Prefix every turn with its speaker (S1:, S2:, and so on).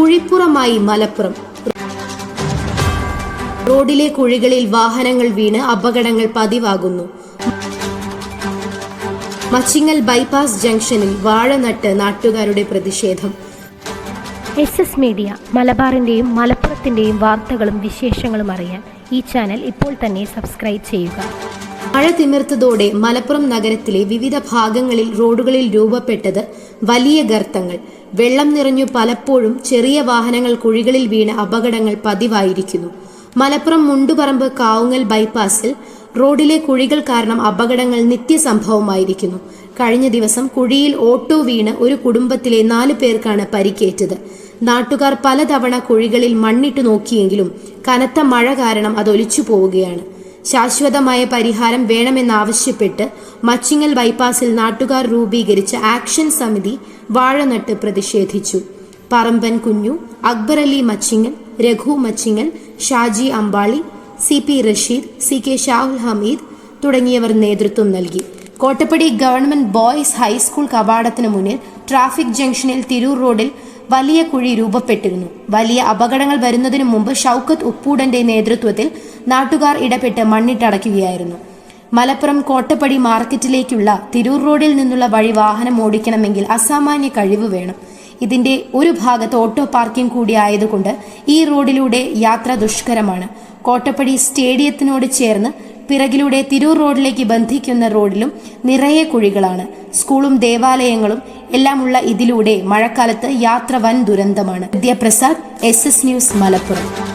S1: കുഴിപ്പുറമായി മലപ്പുറം. റോഡിലെ കുഴികളിൽ വാഹനങ്ങൾ വീണ് അപകടങ്ങൾ പതിവാകുന്നു. മച്ചിങ്ങൽ ബൈപാസ് ജംഗ്ഷനിൽ വാഴ നട്ട് നാട്ടുകാരുടെ പ്രതിഷേധം.
S2: എസ് എസ് മീഡിയ മലബാറിന്റെയും മലപ്പുറത്തിന്റെയും വാർത്തകളും വിശേഷങ്ങളും അറിയാൻ ഈ ചാനൽ ഇപ്പോൾ തന്നെ സബ്സ്ക്രൈബ് ചെയ്യുക.
S1: മഴ തിമിർത്തതോടെ മലപ്പുറം നഗരത്തിലെ വിവിധ ഭാഗങ്ങളിൽ റോഡുകളിൽ രൂപപ്പെട്ടത് വലിയ ഗർത്തങ്ങൾ. വെള്ളം നിറഞ്ഞു പലപ്പോഴും ചെറിയ വാഹനങ്ങൾ കുഴികളിൽ വീണ അപകടങ്ങൾ പതിവായിരിക്കുന്നു. മലപ്പുറം മുണ്ടുപറമ്പ് കാവുങ്ങൽ ബൈപ്പാസിൽ റോഡിലെ കുഴികൾ കാരണം അപകടങ്ങൾ നിത്യസംഭവമായിരിക്കുന്നു. കഴിഞ്ഞ ദിവസം കുഴിയിൽ ഓട്ടോ വീണ് ഒരു കുടുംബത്തിലെ നാല് പേർക്കാണ് പരിക്കേറ്റത്. നാട്ടുകാർ പലതവണ കുഴികളിൽ മണ്ണിട്ടു നോക്കിയെങ്കിലും കനത്ത മഴ കാരണം അത് ഒലിച്ചു പോവുകയാണ്. ശാശ്വതമായ പരിഹാരം വേണമെന്നാവശ്യപ്പെട്ട് മച്ചിങ്ങൽ ബൈപ്പാസിൽ നാട്ടുകാർ രൂപീകരിച്ച ആക്ഷൻ സമിതി വാഴനട്ട് പ്രതിഷേധിച്ചു. Paramban Kunju Akbar Ali Machingal Raghu Machingal Shaji Ambali C P Rasheed C K Shahul Hameed തുടങ്ങിയവർ നേതൃത്വം നൽകി. Kottappadi government boys high school കവാടത്തിന് മുന്നിൽ ട്രാഫിക് ജംഗ്ഷനിൽ തിരൂർ റോഡിൽ വലിയ കുഴി രൂപപ്പെട്ടിരുന്നു. വലിയ അപകടങ്ങൾ വരുന്നതിനു മുമ്പ് ഷൗക്കത്ത് ഉപ്പൂടന്റെ നേതൃത്വത്തിൽ നാട്ടുകാർ ഇടപെട്ട് മണ്ണിട്ടടയ്ക്കുകയായിരുന്നു മലപ്പുറം കോട്ടപ്പടി മാർക്കറ്റിലേക്കുള്ള തിരൂർ റോഡിൽ നിന്നുള്ള വഴി വാഹനം ഓടിക്കണമെങ്കിൽ അസാമാന്യ കഴിവ് വേണം. ഇതിന്റെ ഒരു ഭാഗത്ത് ഓട്ടോ പാർക്കിംഗ് കൂടി ആയതുകൊണ്ട് ഈ റോഡിലൂടെ യാത്ര ദുഷ്കരമാണ്. കോട്ടപ്പടി സ്റ്റേഡിയത്തിനോട് ചേർന്ന് പിറകിലൂടെ തിരൂർ റോഡിലേക്ക് ബന്ധിക്കുന്ന റോഡിലും നിറയെ കുഴികളാണ്. സ്കൂളും ദേവാലയങ്ങളും എല്ലാമുള്ള ഇതിലൂടെ മഴക്കാലത്ത് യാത്ര വൻ ദുരന്തമാണ്. Vidyaprasad S S news Malappuram.